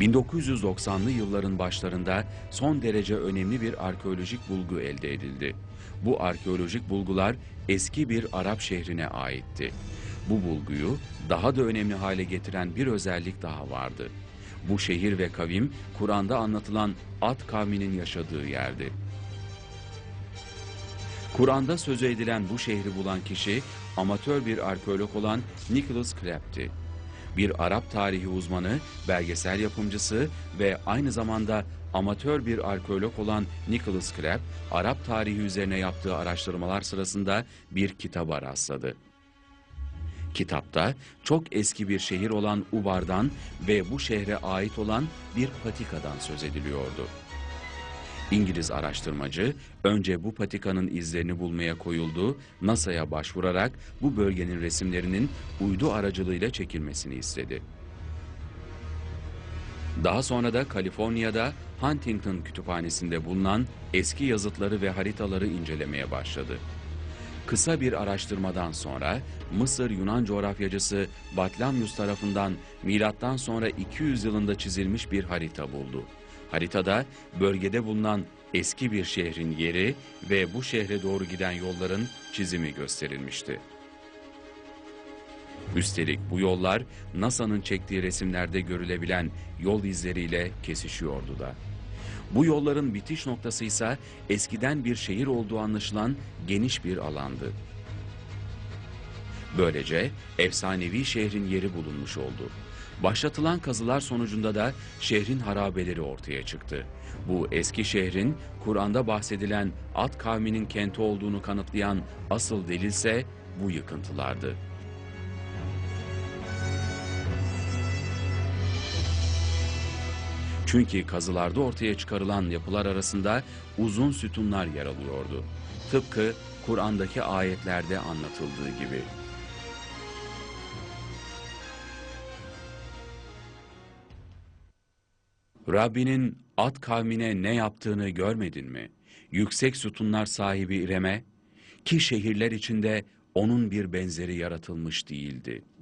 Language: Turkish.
1990'lı yılların başlarında son derece önemli bir arkeolojik bulgu elde edildi. Bu arkeolojik bulgular eski bir Arap şehrine aitti. Bu bulguyu daha da önemli hale getiren bir özellik daha vardı. Bu şehir ve kavim Kur'an'da anlatılan Ad kavminin yaşadığı yerdi. Kur'an'da sözü edilen bu şehri bulan kişi amatör bir arkeolog olan Nicholas Clapp'ti. Bir Arap tarihi uzmanı, belgesel yapımcısı ve aynı zamanda amatör bir arkeolog olan Nicholas Clapp, Arap tarihi üzerine yaptığı araştırmalar sırasında bir kitaba rastladı. Kitapta çok eski bir şehir olan Ubar'dan ve bu şehre ait olan bir patikadan söz ediliyordu. İngiliz araştırmacı önce bu patikanın izlerini bulmaya koyuldu, NASA'ya başvurarak bu bölgenin resimlerinin uydu aracılığıyla çekilmesini istedi. Daha sonra da Kaliforniya'da Huntington Kütüphanesi'nde bulunan eski yazıtları ve haritaları incelemeye başladı. Kısa bir araştırmadan sonra Mısır Yunan coğrafyacısı Batlamyus tarafından milattan sonra 200 yılında çizilmiş bir harita buldu. Haritada bölgede bulunan eski bir şehrin yeri ve bu şehre doğru giden yolların çizimi gösterilmişti. Üstelik bu yollar NASA'nın çektiği resimlerde görülebilen yol izleriyle kesişiyordu da. Bu yolların bitiş noktası ise eskiden bir şehir olduğu anlaşılan geniş bir alandı. Böylece efsanevi şehrin yeri bulunmuş oldu. Başlatılan kazılar sonucunda da şehrin harabeleri ortaya çıktı. Bu eski şehrin Kur'an'da bahsedilen Ad kavminin kenti olduğunu kanıtlayan asıl delilse bu yıkıntılardı. Çünkü kazılarda ortaya çıkarılan yapılar arasında uzun sütunlar yer alıyordu. Tıpkı Kur'an'daki ayetlerde anlatıldığı gibi. Rabbinin Ad kavmine ne yaptığını görmedin mi? Yüksek sütunlar sahibi İrem'e ki şehirler içinde onun bir benzeri yaratılmış değildi.''